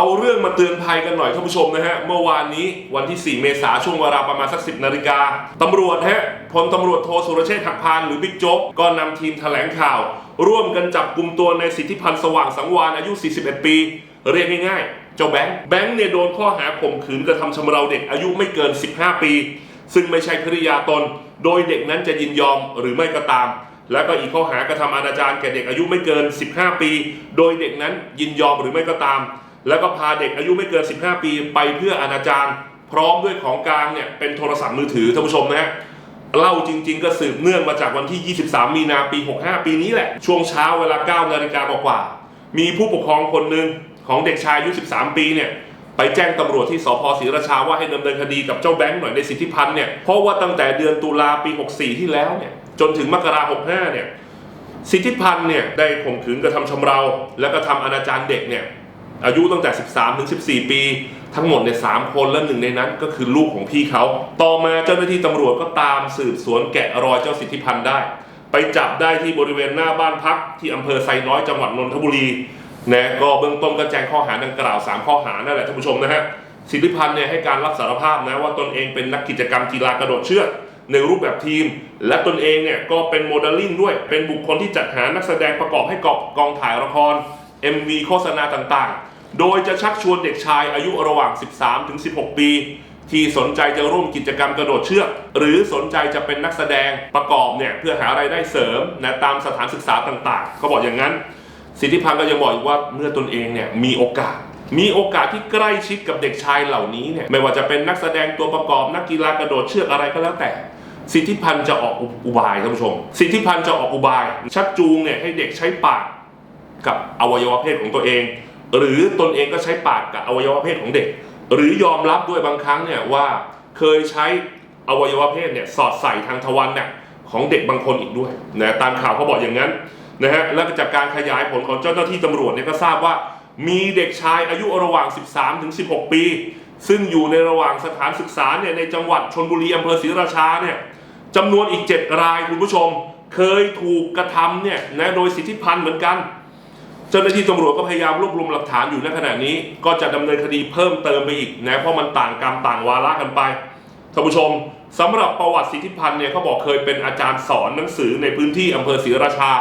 เอาเรื่องมาเตือนภัยกันหน่อยท่านผู้ชมนะฮะ เมื่อวานนี้วันที่ 4 เมษายนช่วงเวลาประมาณสัก 10 นาฬิกาตำรวจฮะพลตำรวจโทสุรเชษฐ์หักพานหรือบิ๊กโจ๊กก็นำทีมแถลงข่าว ร่วมกันจับกลุ่มตัวในสิทธิพันธ์สว่างสังวานอายุ 41 ปี เรียกง่ายๆ เจ้าแบงค์แบงค์เนี่ยโดนข้อหาข่มขืนกระทำชำเราเด็กอายุไม่เกิน 15 ปี ซึ่งไม่ใช่ภริยาตน โดยเด็กนั้นจะยินยอมหรือไม่ก็ตาม แล้วก็อีกข้อหากระทำอนาจารแก่เด็กอายุไม่เกิน 15 ปี โดยเด็กนั้นยินยอมหรือไม่ก็ตาม แล้วก็พาเด็กอายุไม่เกิน 15 ปีไปเพื่ออนาจารพร้อมด้วยของกลางเนี่ยเป็นโทรศัพท์มือถือท่านผู้ชมนะฮะเล่าจริง ๆ ก็สืบเนื่องมาจากวันที่ 23 มีนาปี 65 ปีนี้แหละ ช่วงเช้าเวลา 9 นาฬิกากว่า มีผู้ปกครองคนหนึ่งของเด็กชายอายุ 13 ปีเนี่ยไปแจ้งตำรวจที่สพศรีราชาว่าให้ดำเนินคดีกับเจ้าแบงค์หน่อยในสิทธิพันธ์เนี่ยเพราะว่าตั้งแต่เดือนตุลาปี 64 ที่แล้วเนี่ยจนถึงมกราคม65 เนี่ยสิทธิพันธ์เนี่ยได้ข่มขืนกระทำชำเรา และกระทำอนาจารเด็กเนี่ย อายุตั้งแต่ 13 ถึง 14 ปี ทั้งหมดเนี่ยสามคนและหนึ่งในนั้นก็คือลูกของพี่เขา ต่อมาเจ้าหน้าที่ตำรวจก็ตามสืบสวนแกะรอยเจ้าสิทธิพันธ์ได้ ไปจับได้ที่บริเวณหน้าบ้านพักที่อำเภอไซน้อยจังหวัดนนทบุรีนะก็เบื้องต้นก็แจ้งข้อหาดังกล่าว 3 ข้อหานั่นแหละท่านผู้ชมนะฮะสิทธิพันธ์เนี่ยให้การรับสารภาพนะว่าตนเองเป็นนักกิจกรรมกีฬากระโดดเชือกในรูปแบบทีม และตนเองเนี่ยก็เป็นโมเดลลิ่งด้วย เป็นบุคคลที่จัดหานักแสดงประกอบให้กับกองถ่ายละคร MV โฆษณาต่างๆ โดยจะชักชวนเด็กชายอายุระหว่าง 13 ถึง 16 ปี ที่สนใจจะร่วมกิจกรรมกระโดดเชือก หรือสนใจจะเป็นนักแสดงประกอบเนี่ยเพื่อหารายได้เสริมนะตามสถานศึกษาต่างๆ เขาบอกอย่างนั้น สิทธิพันธ์ก็ยังบอกอีกว่าเมื่อตนเองเนี่ยมีโอกาสมีโอกาสที่ใกล้ชิดกับเด็กชายเหล่านี้เนี่ยไม่ว่าจะเป็นนักแสดงตัวประกอบนักกีฬากระโดดเชือกอะไรก็แล้วแต่ สิทธิพันธ์จะออกอุบายท่านผู้ชม สิทธิพันธ์จะออกอุบาย ชักจูงเนี่ยให้เด็กใช้ปาก กับอวัยวะเพศของตัวเอง หรือตนเองก็ใช้ปากกับอวัยวะเพศของเด็ก หรือยอมรับด้วยบางครั้งเนี่ยว่าเคยใช้อวัยวะเพศเนี่ยสอดใส่ทางทวารเนี่ยของเด็กบางคนอีกด้วยนะตามข่าวเขาบอกอย่างนั้นนะฮะแล้วจากการขยายผลของเจ้าหน้าที่ตำรวจเนี่ยก็ทราบว่า มีเด็กชายอายุระหว่าง 13 ถึง 16 ปี ซึ่งอยู่ในระหว่างสถานศึกษาเนี่ยในจังหวัดชนบุรีอำเภอศรีราชาเนี่ยจำนวนอีก 7 รายคุณผู้ชม เคยถูกกระทำเนี่ยนะโดยสิทธิพันธ์เหมือนกัน เจ้าหน้าที่ตำรวจก็พยายามรวบรวมหลักฐานอยู่ในขณะนี้ ก็จะดำเนินคดีเพิ่มเติมไปอีกนะเพราะมันต่างกรรมต่างวาระกันไปท่านผู้ชมสำหรับประวัติสิทธิพันธ์เนี่ยเขาบอกเคยเป็นอาจารย์สอนหนังสือในพื้นที่อำเภอศรีราชา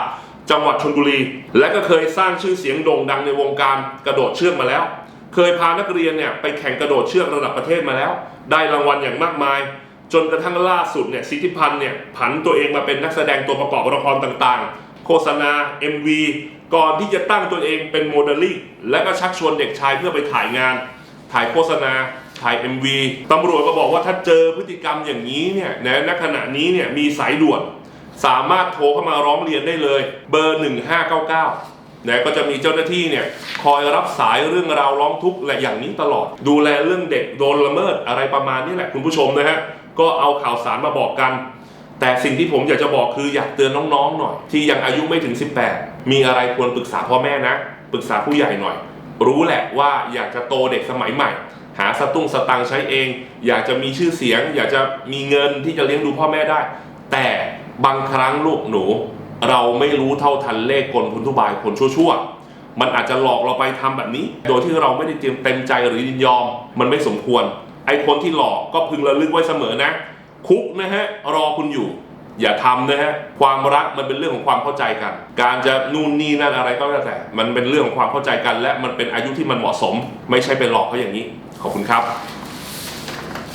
จังหวัดชลบุรี และก็เคยสร้างชื่อเสียงโด่งดังในวงการกระโดดเชือกมาแล้ว เคยพานักเรียนเนี่ยไปแข่งกระโดดเชือกระดับประเทศมาแล้ว ได้รางวัลอย่างมากมาย จนกระทั่งล่าสุดเนี่ยสิทธิพันธ์เนี่ยผันตัวเองมาเป็นนักแสดงตัวประกอบละครต่างๆ โฆษณา MV ก่อนที่จะตั้งตัวเองเป็นโมเดลลิ่งและก็ชักชวนเด็กชายเพื่อไปถ่ายงาน ถ่ายโฆษณา ถ่าย MV ตำรวจก็บอกว่าถ้าเจอพฤติกรรมอย่างนี้เนี่ยนะณขณะนี้เนี่ยมีสายด่วน สามารถโทรเข้ามาร้องเรียนได้เลย เบอร์ 1599นะก็จะมีเจ้าหน้าที่เนี่ยคอยรับสายเรื่องราวร้องทุกข์และอย่างนี้ตลอด ดูแลเรื่องเด็กโดนละเมิดอะไรประมาณนี้แหละคุณผู้ชมนะฮะก็เอาข่าวสารมาบอกกัน แต่สิ่งที่ผมอยากจะบอกคืออยากเตือนน้องๆหน่อย ที่ยังอายุไม่ถึง 18 มีอะไรควรปรึกษาพ่อแม่นะ ปรึกษาผู้ใหญ่หน่อย รู้แหละว่าอยากจะโตเด็กสมัยใหม่ หาสตุ้งสตังใช้เอง อยากจะมีชื่อเสียง อยากจะมีเงินที่จะเลี้ยงดูพ่อแม่ได้ แต่บางครั้งลูกหนู เราไม่รู้เท่าทันเลขกลพุนทุบายคนชั่วๆมันอาจจะหลอกเราไปทำแบบนี้ โดยที่เราไม่ได้เตรียมเต็มใจหรือยินยอม มันไม่สมควรไอ้คนที่หลอกก็พึงระลึกไว้เสมอนะ คุกนะฮะรอคุณอยู่ อย่าทำนะฮะความรักมันเป็นเรื่องของความเข้าใจกัน การจะนู่นนี่นั่นอะไรก็แล้วแต่ มันเป็นเรื่องของความเข้าใจกัน และมันเป็นอายุที่มันเหมาะสม ไม่ใช่ไปหลอกเขาอย่างนี้ ขอบคุณครับ